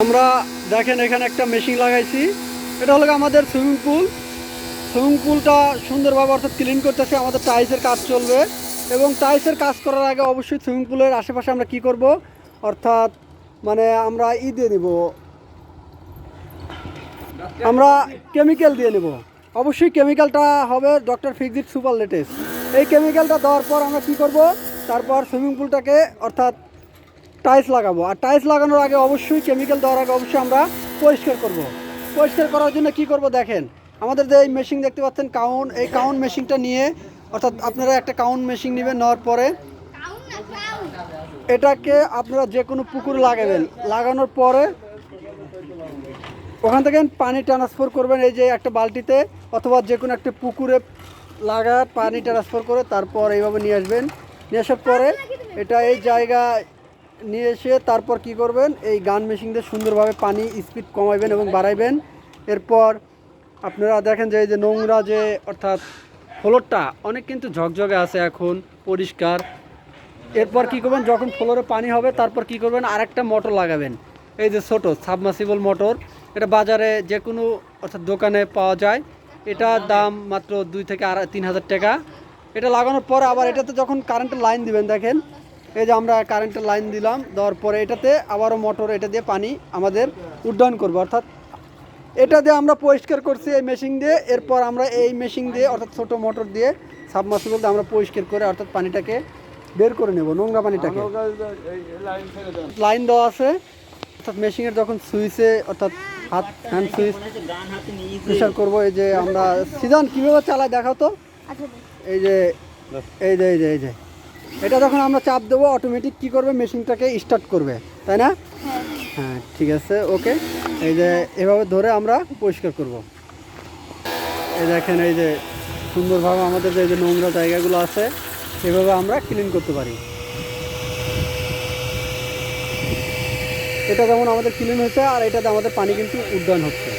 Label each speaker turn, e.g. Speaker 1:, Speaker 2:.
Speaker 1: আমরা দেখেন এখানে একটা মেশিন লাগাইছি। এটা হলো আমাদের সুইমিং পুল সুইমিং পুলটা সুন্দরভাবে অর্থাৎ ক্লিন করতেছে, আমাদের টাইলসের কাজ চলবে। এবং টাইলসের কাজ করার আগে অবশ্যই সুইমিং পুলের আশেপাশে আমরা কি করব? অর্থাৎ মানে আমরা ই দিয়ে নিব। আমরা কেমিক্যাল দিয়ে নেব। অবশ্যই কেমিক্যালটা হবে ডক্টর ফিক্সিট সুপার লেটেস্ট এই কেমিক্যালটা দেওয়ার পর আমরা কি করব? তারপর সুইমিং পুলটাকে অর্থাৎ টাইলস লাগাবো। আর টাইলস লাগানোর আগে অবশ্যই কেমিক্যাল দেওয়ার আগে অবশ্যই আমরা পরিষ্কার করব। পরিষ্কার করার জন্য কি করব দেখেন, আমাদের যে এই মেশিন দেখতে পাচ্ছেন কাউন এই কাউন্ট মেশিনটা নিয়ে, অর্থাৎ আপনারা একটা কাউন্ট মেশিন নেবেন, নেওয়ার পরে এটাকে আপনারা যে কোনো পুকুর লাগাবেন। লাগানোর পরে ওখান থেকে পানি ট্রান্সফার করবেন, এই যে একটা বালতিতে, অথবা যে কোনো একটা পুকুরে লাগা পানি ট্রান্সফার করে তারপর এইভাবে নিয়ে আসবেন। নিয়ে আসার পরে এটা এই জায়গায় নিয়ে এসে তারপর কি করবেন? এই গান মেশিন দিয়ে সুন্দরভাবে পানি স্পিড কমাইবেন এবং বাড়াইবেন। এরপর আপনারা দেখেন যে এই যে নোংরা যে, অর্থাৎ ফ্লোরটা, অনেক কিন্তু ঝকঝকে আছে এখন, পরিষ্কার। এরপর কি করবেন? যখন ফ্লোরে পানি হবে, তারপর কি করবেন? আরেকটা মোটর লাগাবেন। এই যে ছোটো সাবমার্সিবল মোটর। এটা বাজারে যে কোনো অর্থাৎ দোকানে পাওয়া যায়। এটার দাম মাত্র দুই থেকে আড়াই, তিন হাজার টাকা। এটা লাগানোর পর আবার এটাতে যখন কারেন্টের লাইন দিবেন, দেখেন এই যে আমরা কারেন্টের লাইন দিলাম দেওয়ার পরে এটাতে আবারও মোটর এটা দিয়ে পানি আমাদের উড্ডয়ন করবে। অর্থাৎ এটা দিয়ে আমরা পরিষ্কার করছি এই মেশিন দিয়ে। এরপর আমরা এই মেশিন দিয়ে অর্থাৎ ছোট মোটর দিয়ে সাবমার্সিবল দিয়ে আমরা পরিষ্কার করে অর্থাৎ পানিটাকে বের করে নেব নোংরা পানিটাকে। লাইন দেওয়া আছে। অর্থাৎ মেশিনের যখন সুইচে অর্থাৎ হাত হ্যান্ড সুইচ প্রেশার করব এই যে আমরা সিজন কীভাবে চালাই দেখাও তো? এই যে এই যে এই যে এই যে। এটা যখন আমরা চাপ দেবো অটোমেটিক কি করবে? মেশিনটাকে স্টার্ট করবে, তাই না? হ্যাঁ ঠিক আছে ওকে এই যে এভাবে ধরে আমরা পরিষ্কার করব। এই দেখেন, এই যে সুন্দরভাবে আমাদের যে নোংরা জায়গাগুলো আছে, এভাবে আমরা ক্লিন করতে পারি। এটা যেমন আমাদের ক্লিন হয়েছে, আর এটাতে আমাদের পানি কিন্তু উদ্যান হচ্ছে।